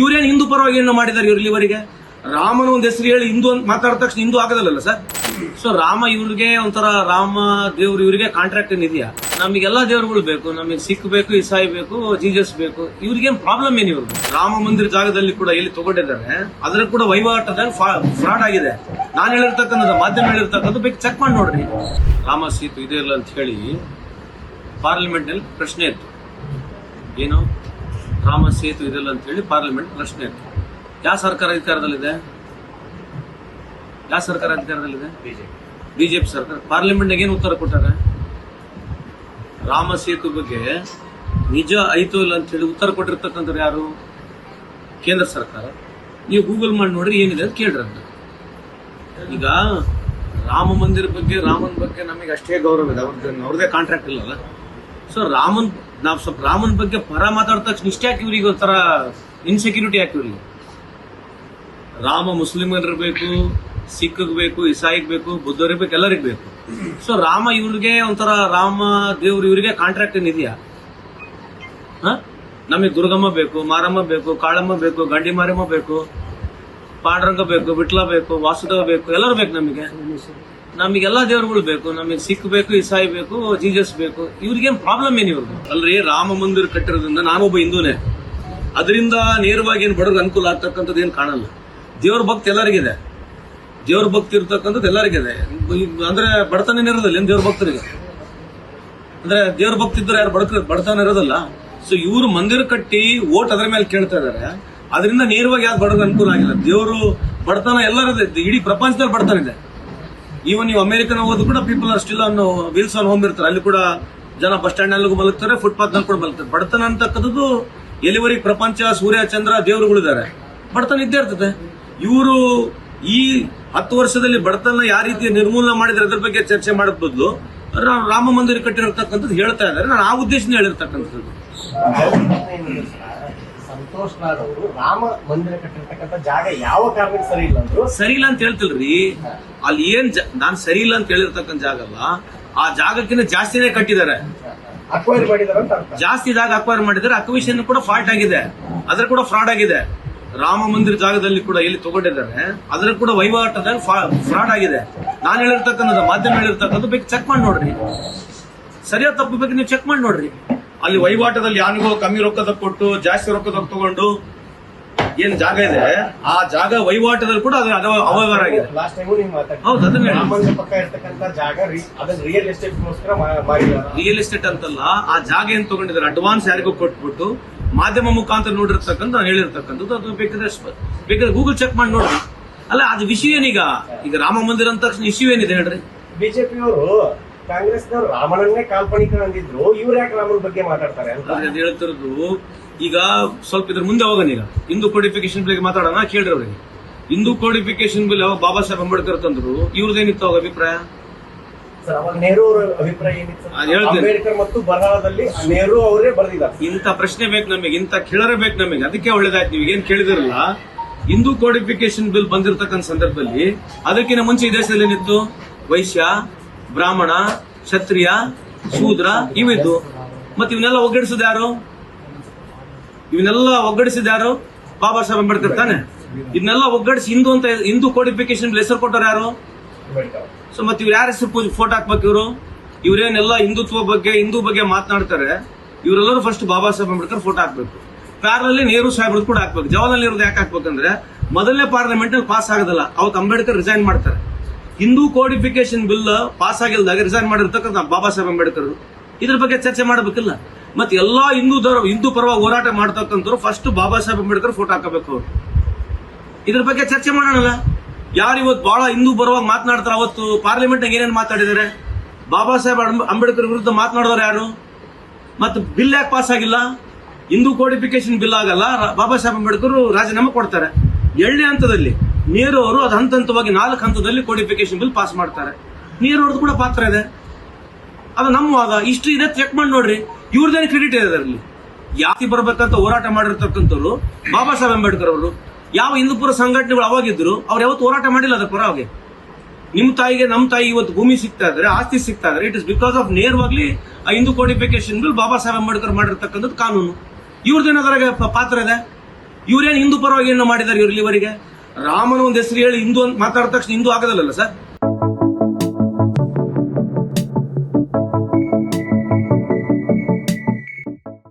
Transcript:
ಇವ್ರೇನು ಹಿಂದೂ ಪರವಾಗಿ ಏನು ಮಾಡಿದ್ದಾರೆ ಇವ್ರು ಇವರಿಗೆ ರಾಮನ ಒಂದು ಹೆಸರು ಹೇಳಿ ಹಿಂದೂ ಅಂತ ಮಾತಾಡಿದ ತಕ್ಷಣ ಹಿಂದೂ ಆಗೋದಲ್ಲ ಸರ್? ಸೊ ರಾಮ ಇವ್ರಿಗೆ ಒಂಥರ ರಾಮ ದೇವ್ರು ಇವರಿಗೆ ಕಾಂಟ್ರಾಕ್ಟ್ ಏನಿದೆಯಾ ನಮಗೆಲ್ಲ ದೇವರುಗಳು ಬೇಕು, ನಮಗೆ ಸಿಖ್ ಬೇಕು, ಇಸಾಯಿ ಬೇಕು, ಜೀಸಸ್ ಬೇಕು ಇವ್ರಿಗೆ ಪ್ರಾಬ್ಲಮ್ ಏನು ಇವ್ರಿಗೆ ರಾಮ ಮಂದಿರ ಜಾಗದಲ್ಲಿ ಕೂಡ ಎಲ್ಲಿ ತಗೊಂಡಿದ್ದಾರೆ. ಅದ್ರ ಕೂಡ ವಹಿವಾಟದಲ್ಲಿ ಫ್ರಾಡ್ ಆಗಿದೆ. ನಾನು ಹೇಳಿರ್ತಕ್ಕಂಥದ್ದು, ಮಾಧ್ಯಮ ಹೇಳಿರ್ತಕ್ಕಂಥದ್ದು ಬೇಕು ಚೆಕ್ ಮಾಡಿ ನೋಡ್ರಿ. ರಾಮ ಸೀತು ಇದೆ ಇಲ್ಲ ಅಂತ ಹೇಳಿ ಪಾರ್ಲಿಮೆಂಟ್ನಲ್ಲಿ ಪ್ರಶ್ನೆ ಇತ್ತು. ಏನು? ರಾಮ ಸೇತು ಇದೆಲ್ಲ ಅಂತ ಹೇಳಿ ಪಾರ್ಲಿಮೆಂಟ್ ಪ್ರಶ್ನೆ ಇತ್ತು. ಯಾವ ಸರ್ಕಾರ ಅಧಿಕಾರದಲ್ಲಿದೆ? ಯಾವ ಸರ್ಕಾರ ಅಧಿಕಾರದಲ್ಲಿದೆ? ಬಿಜೆಪಿ ಸರ್ಕಾರ. ಪಾರ್ಲಿಮೆಂಟ್ ಏನು ಉತ್ತರ ಕೊಟ್ಟಾರೆ? ರಾಮ ಸೇತು ಬಗ್ಗೆ ನಿಜ ಐತೋ ಇಲ್ಲ ಅಂತ ಹೇಳಿ ಉತ್ತರ ಕೊಟ್ಟಿರ್ತಕ್ಕಂಥವ್ರು ಯಾರು? ಕೇಂದ್ರ ಸರ್ಕಾರ. ನೀವು ಗೂಗಲ್ ಮಾಡಿ ನೋಡ್ರಿ ಏನಿದೆ ಅಂತ ಕೇಳ್ರಿ ಅಂತ ಈಗ ರಾಮ ಮಂದಿರ ಬಗ್ಗೆ, ರಾಮನ ಬಗ್ಗೆ ನಮಗೆ ಅಷ್ಟೇ ಗೌರವ ಇದೆ. ಅವ್ರದ್ದು ಅವ್ರದೇ ಕಾಂಟ್ರಾಕ್ಟ್ ಇಲ್ಲಲ್ಲ. ಸೊ ರಾಮನ್ ನಾವು ಸ್ವಲ್ಪ ರಾಮನ್ ಬಗ್ಗೆ ಪರ ಮಾತಾಡಿದ ತಕ್ಷಣ ಇಷ್ಟ ಯಾಕೆ ಇವ್ರಿಗೆ ಒಂಥರ ಇನ್ಸೆಕ್ಯೂರಿಟಿ ಯಾಕೆ ಇವ್ರಿಗೆ. ರಾಮ ಮುಸ್ಲಿಮರಿಗೆ ಬೇಕು ಸಿಖ್ಗೆ ಬೇಕು, ಇಸಾಯಿಗೆ ಬೇಕು, ಬುದ್ಧರಿಗೆ ಬೇಕು, ಎಲ್ಲರಿಗೆ ಬೇಕು. ಸೊ ರಾಮ ಇವ್ರಿಗೆ ಒಂಥರ ರಾಮ ದೇವ್ರು ಇವರಿಗೆ ಕಾಂಟ್ರಾಕ್ಟ್ ಏನಿದೆಯಾ? ಹ? ನಮಗೆ ದುರ್ಗಮ್ಮ ಬೇಕು, ಮಾರಮ್ಮ ಬೇಕು, ಕಾಳಮ್ಮ ಬೇಕು ಗಂಡಿ ಮಾರಮ್ಮ ಬೇಕು, ಪಾಂಡ್ರಂಗ ಬೇಕು ಬಿಟ್ಲ ಬೇಕು, ವಾಸುದೇವ ಬೇಕು, ಎಲ್ಲರೂ ಬೇಕು ನಮಗೆ. ನಮಗೆಲ್ಲ ದೇವರುಗಳು ಬೇಕು, ನಮಗೆ ಸಿಖ್ ಬೇಕು ಇಸಾಯಿ ಬೇಕು, ಜೀಸಸ್ ಬೇಕು, ಇವ್ರಿಗೇನ್ ಪ್ರಾಬ್ಲಮ್ ಏನು ಇವ್ರಿಗೆ ಅಲ್ರಿ, ರಾಮ ಮಂದಿರ ಕಟ್ಟಿರೋದ್ರಿಂದ ನಾನೊಬ್ಬ ಹಿಂದೂನೇ. ಅದರಿಂದ ನೇರವಾಗಿ ಏನು ಬಡವ್ರಿಗೆ ಅನುಕೂಲ ಆಗ್ತಕ್ಕಂಥದ್ದು ಏನು ಕಾಣಲ್ಲ. ದೇವ್ರ ಭಕ್ತಿ ಎಲ್ಲರಿಗಿದೆ. ದೇವ್ರ ಭಕ್ತಿ ಇರ್ತಕ್ಕಂಥದ್ದು ಎಲ್ಲರಿಗಿದೆ. ಅಂದ್ರೆ ಬಡತನ ಇರೋದಿಲ್ಲ ಏನು ದೇವ್ರ ಭಕ್ತರಿಗೆ? ಅಂದ್ರೆ ದೇವ್ರ ಭಕ್ತಿ ಇದ್ರೆ ಯಾರು ಬಡಕ ಬಡತನ ಇರೋದಲ್ಲ. ಸೊ ಇವರು ಮಂದಿರ ಕಟ್ಟಿ ಓಟ್ ಅದ್ರ ಮೇಲೆ ಕೇಳ್ತಾ ಇದಾರೆ. ಅದರಿಂದ ನೇರವಾಗಿ ಯಾರು ಬಡವ್ರಿಗೆ ಅನುಕೂಲ ಆಗಿಲ್ಲ. ದೇವರು ಬಡತನ ಎಲ್ಲರದೇ ಇಡೀ ಪ್ರಪಂಚದಲ್ಲಿ ಬಡತನ ಇದೆ. ಈವನ್ ನೀವು ಅಮೆರಿಕನ್ ಹೋದ್ರು ಕೂಡ ಪೀಪಲ್ ಆರ್ ಸ್ಟಿಲ್ ಅನ್ನು ವೀಲ್ಸ್ ಆನ್ ಹೋಮ್ ಇರ್ತಾರೆ. ಅಲ್ಲಿ ಕೂಡ ಜನ ಬಸ್ ಸ್ಟ್ಯಾಂಡ್ ನಲ್ಲಿಗೂ ಮಲಗ್ತಾರೆ ಫುಟ್ಪಾತ್ನಲ್ಲಿ ಕೂಡ ಮಲಗ್ತಾರೆ ಬಡತನ ಅಂತಕ್ಕಂಥದ್ದು ಎಲ್ಲಿವರೆಗೆ ಪ್ರಪಂಚ ಸೂರ್ಯ ಚಂದ್ರ ದೇವರುಗಳಿದ್ದಾರೆ ಬಡತನ ಇದ್ದೇ ಇರ್ತದೆ. ಇವರು ಈ ಹತ್ತು ವರ್ಷದಲ್ಲಿ ಬಡತನ ಯಾವ ರೀತಿ ನಿರ್ಮೂಲನೆ ಮಾಡಿದ್ರೆ ಅದ್ರ ಬಗ್ಗೆ ಚರ್ಚೆ ಮಾಡೋದ್ ಬದಲು ರಾಮ ಮಂದಿರ ಕಟ್ಟಿರತಕ್ಕಂಥದ್ದು ಹೇಳ್ತಾ ಇದ್ದಾರೆ. ನಾನು ಆ ಉದ್ದೇಶದಿಂದ ಹೇಳಿರ್ತಕ್ಕಂಥದ್ದು. ಸಂತೋಷ್ ನಾಡ್ ಅವರು ರಾಮ ಮಂದಿರ ಕಟ್ಟಿರ್ತಕ್ಕಂಥ ಜಾಗ ಯಾವ ಕಾರಣಕ್ಕೆ ಸರಿ ಇಲ್ಲ ಅಂದ್ರು? ಸರಿ ಇಲ್ಲ ಅಂತ ಹೇಳ್ತಿಲ್ರಿ. ಅಲ್ಲಿ ಏನ್ ನಾನು ಸರಿ ಇಲ್ಲ ಅಂತ ಹೇಳಿರ್ತಕ್ಕಂಥ ಜಾಗ ಅಲ್ಲ ಆ ಜಾಗಕ್ಕಿಂತ ಜಾಸ್ತಿನೇ ಕಟ್ಟಿದ್ದಾರೆ. ಮಾಡಿದಾರೆ ಜಾಸ್ತಿ ಜಾಗ ಅಕ್ವೈರ್ ಮಾಡಿದ್ದಾರೆ ಅಕ್ವಿಷನ್ ಕೂಡ ಫಾಲ್ಟ್ ಆಗಿದೆ. ಅದ್ರ ಕೂಡ ಫ್ರಾಡ್ ಆಗಿದೆ. ರಾಮ ಮಂದಿರ ಜಾಗದಲ್ಲಿ ಕೂಡ ಎಲ್ಲಿ ತಗೊಂಡಿದ್ದಾರೆ. ಅದ್ರ ಕೂಡ ವಹಿವಾಟದಲ್ಲಿ ಫ್ರಾಡ್ ಆಗಿದೆ. ನಾನು ಹೇಳಿರ್ತಕ್ಕಂಥದ್ದು ಮಾಧ್ಯಮ ಹೇಳಿರ್ತಕ್ಕಂಥದ್ದು ಬೇಕು ಚೆಕ್ ಮಾಡಿ ನೋಡ್ರಿ. ಸರಿಯಾದ ತಪ್ಪು ಬೇಕು ನೀವು ಚೆಕ್ ಮಾಡಿ ನೋಡ್ರಿ. ಅಲ್ಲಿ ವಹಿವಾಟದಲ್ಲಿ ಯಾನಿಗೋ ಕಮ್ಮಿ ರೊಕ್ಕದ ಕೊಟ್ಟು ಜಾಸ್ತಿ ರೊಕ್ಕದ ತಗೊಂಡು ಏನ್ ಜಾಗ ಇದೆ? ಆ ಜಾಗ ವಹಿವಾಟದಲ್ಲಿ ಕೂಡ ಅದು ಅದು ಅವ್ಯವಹಾರ ಆಗಿದೆ. ಲಾಸ್ಟ್ ಟೈಮು ನೀವು ಹೌದು ಅದನ್ನ ಹೇಳಿ. ರಾಮ ಪಕ್ಕ ಇರ್ತಕ್ಕಂತ ಜಾಗ ರಿ- ಅದನ್ನ ರಿಯಲ್ ಎಸ್ಟೇಟ್ಗೋಸ್ಕರ ರಿಯಲ್ ಎಸ್ಟೇಟ್ ಅಂತಲ್ಲ ಆ ಜಾಗ ಏನ್ ತಗೊಂಡಿದ್ದಾರೆ? ಅಡ್ವಾನ್ಸ್ ಯಾರಿಗೂ ಕೊಟ್ಬಿಟ್ಟು ಮಾಧ್ಯಮ ಮುಖಾಂತರ ನೋಡಿರ್ತಕ್ಕಂಥ ನಾನು ಹೇಳಿರ್ತಕ್ಕಂಥದ್ದು ಅದು ಬೇಕಾದ್ರೆ ಸ್ಪ- ಬೇಕಾದ್ರೆ ಗೂಗಲ್ ಚೆಕ್ ಮಾಡಿ ನೋಡ್ರಿ. ಅಲ್ಲ ಅದು ವಿಷಯ ಏನೀಗ ಈಗ? ರಾಮ ಮಂದಿರ ಅಂದ ತಕ್ಷಣ ಇಶ್ಯೂ ಏನಿದೆ ಹೇಳ್ರಿ? ಬಿಜೆಪಿ ಅವರು ಕಾಂಗ್ರೆಸ್ನವರು ರಾಮನನ್ನೇ ಕಾಲ್ಪನಿಕ ಅಂದಿದ್ರು ಇವ್ರು ಯಾಕೆ ರಾಮನ ಬಗ್ಗೆ ಮಾತಾಡ್ತಾರೆ ಅಂತ? ಅದು ಹೇಳ್ತಿರೋದು ಈಗ ಸ್ವಲ್ಪ ಇದ್ರ ಮುಂದೆ ಹೋಗೋಣ ಈಗ. ಹಿಂದೂ ಕೋಡಿಫಿಕೇಶನ್ ಬಗ್ಗೆ ಮಾತಾಡೋಣ ಕೇಳ್ರಿ ಅವ್ರಿಗೆ ಹಿಂದೂ ಕೋಡಿಫಿಕೇಶನ್ ಬಿಲ್ ಯಾವಾಗ ಬಾಬಾ ಸಾಹೇಬ್ ಅಂಬೇಡ್ಕರ್ ತಂದ್ರು ಇವ್ರದ್ದೇನಿತ್ತು ಅವಾಗ ಅಭಿಪ್ರಾಯ? ಸರ್ ಅವಾಗ ನೆಹರು ಅವರ ಅಭಿಪ್ರಾಯ ಏನಿತ್ತು? ಅದ್ ಹೇಳ್ತೀನಿ. ಅಂಬೇಡ್ಕರ್ ಮತ್ತು ಬರಹದಲ್ಲಿ ನೆಹರು ಅವರೇ ಬರೆದಿದ್ದಾರೆ. ಇಂಥ ಪ್ರಶ್ನೆ ಬೇಕು ನಮಗೆ ಇಂಥ ಕೇಳರೇ ಬೇಕು ನಮಗೆ ಅದಕ್ಕೆ ಒಳ್ಳೇದಾಯ್ತು ನೀವು ಏನ್ ಕೇಳಿದಿರಲ್ಲ. ಹಿಂದೂ ಕೋಡಿಫಿಕೇಶನ್ ಬಿಲ್ ಬಂದಿರತಕ್ಕಂತ ಸಂದರ್ಭದಲ್ಲಿ ಅದಕ್ಕಿಂತ ಮುಂಚೆ ಈ ದೇಶದಲ್ಲಿ ಏನಿತ್ತು? ವೈಶ್ಯ ಬ್ರಾಹ್ಮಣ, ಕ್ಷತ್ರಿಯ, ಶೂದ್ರ ಇವಿದ್ದು. ಮತ್ತೆ ಇವನ್ನೆಲ್ಲ ಒಗ್ಗಡಿಸಿದ ಯಾರು? ಇವನ್ನೆಲ್ಲ ಒಗ್ಗಡಿಸಿದ ಯಾರು? ಬಾಬಾ ಸಾಹೇಬ್ ಅಂಬೇಡ್ಕರ್ ತಾನೆ. ಇದನ್ನೆಲ್ಲ ಒಗ್ಗಡಿಸಿ ಹಿಂದೂ ಅಂತ ಹಿಂದೂ ಕೋಡಿಫಿಕೇಶನ್ ಹೆಸರು ಕೊಟ್ಟರು ಯಾರು? ಸೊ ಮತ್ತೆ ಇವ್ರು ಯಾರ ಹೆಸರು ಪೂಜೆ ಫೋಟೋ ಹಾಕ್ಬೇಕು ಇವರು? ಇವರೇನೆಲ್ಲ ಹಿಂದುತ್ವ ಬಗ್ಗೆ, ಹಿಂದೂ ಬಗ್ಗೆ ಮಾತನಾಡ್ತಾರೆ. ಇವರೆಲ್ಲರೂ ಫಸ್ಟ್ ಬಾಬಾ ಸಾಹೇಬ್ ಅಂಬೇಡ್ಕರ್ ಫೋಟೋ ಹಾಕ್ಬೇಕು. ಪ್ಯಾರಲಲ್ಲಿ ನೆಹರು ಸಾಹೇಬ್ರದ್ದು ಕೂಡ ಹಾಕ್ಬೇಕು. ಜವಾಹರ್ಲಾಲ್ ನೆಹರು ಯಾಕೆ ಹಾಕ್ಬೇಕಂದ್ರೆ, ಮೊದಲನೇ ಪಾರ್ಲಿಮೆಂಟ್ ಪಾಸ್ ಆಗೋದಿಲ್ಲ. ಅವತ್ತು ಅಂಬೇಡ್ಕರ್ ರಿಸೈನ್ ಮಾಡ್ತಾರೆ. ಹಿಂದೂ ಕೋಡಿಫಿಕೇಶನ್ ಬಿಲ್ ಪಾಸ್ ಆಗಿಲ್ದಾಗ ರಿಸೈನ್ ಮಾಡಿರ್ತಕ್ಕಂಥ ಬಾಬಾ ಸಾಹೇಬ್ ಅಂಬೇಡ್ಕರ್ ಇದ್ರ ಬಗ್ಗೆ ಚರ್ಚೆ ಮಾಡಬೇಕಿಲ್ಲ. ಮತ್ತೆ ಎಲ್ಲಾ ಹಿಂದೂ ಧರ್ಮ, ಹಿಂದೂ ಪರವಾಗಿ ಹೋರಾಟ ಮಾಡ್ತಕ್ಕಂಥವ್ರು ಫಸ್ಟ್ ಬಾಬಾ ಸಾಹೇಬ್ ಅಂಬೇಡ್ಕರ್ ಫೋಟೋ ಹಾಕಬೇಕು ಅವರು. ಇದ್ರ ಬಗ್ಗೆ ಚರ್ಚೆ ಮಾಡೋಣಲ್ಲ. ಯಾರು ಇವತ್ತು ಬಹಳ ಹಿಂದೂ ಪರವಾಗಿ ಮಾತನಾಡ್ತಾರೆ ಅವತ್ತು? ಪಾರ್ಲಿಮೆಂಟ್ ಏನೇನು ಮಾತಾಡಿದ್ದಾರೆ ಬಾಬಾ ಸಾಹೇಬ್ ಅಂಬ- ಅಂಬೇಡ್ಕರ್ ವಿರುದ್ಧ ಮಾತನಾಡೋರು ಯಾರು? ಮತ್ತೆ ಬಿಲ್ ಯಾಕೆ ಪಾಸ್ ಆಗಿಲ್ಲ? ಹಿಂದೂ ಕೋಡಿಫಿಕೇಶನ್ ಬಿಲ್ ಆಗಲ್ಲ. ಬಾಬಾ ಸಾಹೇಬ್ ಅಂಬೇಡ್ಕರ್ ರಾಜೀನಾಮೆ ಕೊಡ್ತಾರೆ. ಎಳ್ಳಿ ಹಂತದಲ್ಲಿ ನೆಹರು ಅವರು ಅದು ಹಂತ ಹಂತವಾಗಿ ನಾಲ್ಕು ಹಂತದಲ್ಲಿ ಕೋಡಿಫಿಕೇಶನ್ ಬಿಲ್ ಪಾಸ್ ಮಾಡ್ತಾರೆ. ನೀರು ಅವ್ರದ್ದು ಕೂಡ ಪಾತ್ರ ಇದೆ. ಅದು ನಮ್ಮ ವಾದ ಇಷ್ಟು ಇದೆ ಚೆಕ್ ಮಾಡಿ ನೋಡ್ರಿ. ಇವ್ರದ್ದೇನು ಕ್ರೆಡಿಟ್ ಇದೆ ಅದರಲ್ಲಿ. ಯಾಕೆ ಬರಬೇಕಂತ ಹೋರಾಟ ಮಾಡಿರ್ತಕ್ಕಂಥವ್ರು, ಬಾಬಾ ಸಾಹೇಬ್ ಅಂಬೇಡ್ಕರ್ ಅವರು, ಯಾವ ಹಿಂದೂಪುರ ಸಂಘಟನೆಗಳು ಅವಾಗಿದ್ರು, ಅವ್ರು ಯಾವತ್ತು ಹೋರಾಟ ಮಾಡಿಲ್ಲ ಅದರ ಪರವಾಗಿ. ನಿಮ್ಮ ತಾಯಿಗೆ ನಮ್ಮ ತಾಯಿ ಇವತ್ತು ಭೂಮಿ ಸಿಗ್ತಾ ಇದ್ರೆ, ಆಸ್ತಿ ಸಿಗ್ತಾ ಇದ್ರೆ ಇಟ್ ಇಸ್ ಬಿಕಾಸ್ ಆಫ್ ನೇರವಾಗ್ಲಿ ಆ ಹಿಂದೂ ಕೋಡಿಫಿಕೇಶನ್ ಬಿಲ್ ಬಾಬಾ ಸಾಹೇಬ್ ಅಂಬೇಡ್ಕರ್ ಮಾಡಿರ್ತಕ್ಕಂಥದ್ದು ಕಾನೂನು. ಇವ್ರದ್ದೇನಾದ್ರಾಗ ಪಾತ್ರ ಇದೆ? ಇವ್ರೇನು ಹಿಂದೂ ಪರವಾಗಿ ಏನೋ ಮಾಡಿದ್ದಾರೆ ಇವ್ರಲ್ಲಿ ಇಲ್ಲಿವರೆಗೆ? ರಾಮನ ಒಂದು ಹೆಸರು ಹೇಳಿ ಹಿಂದೂ ಅಂತ ಮಾತಾಡಿದ ತಕ್ಷಣ ಹಿಂದೂ ಆಗೋದಲ್ಲ ಸರ್?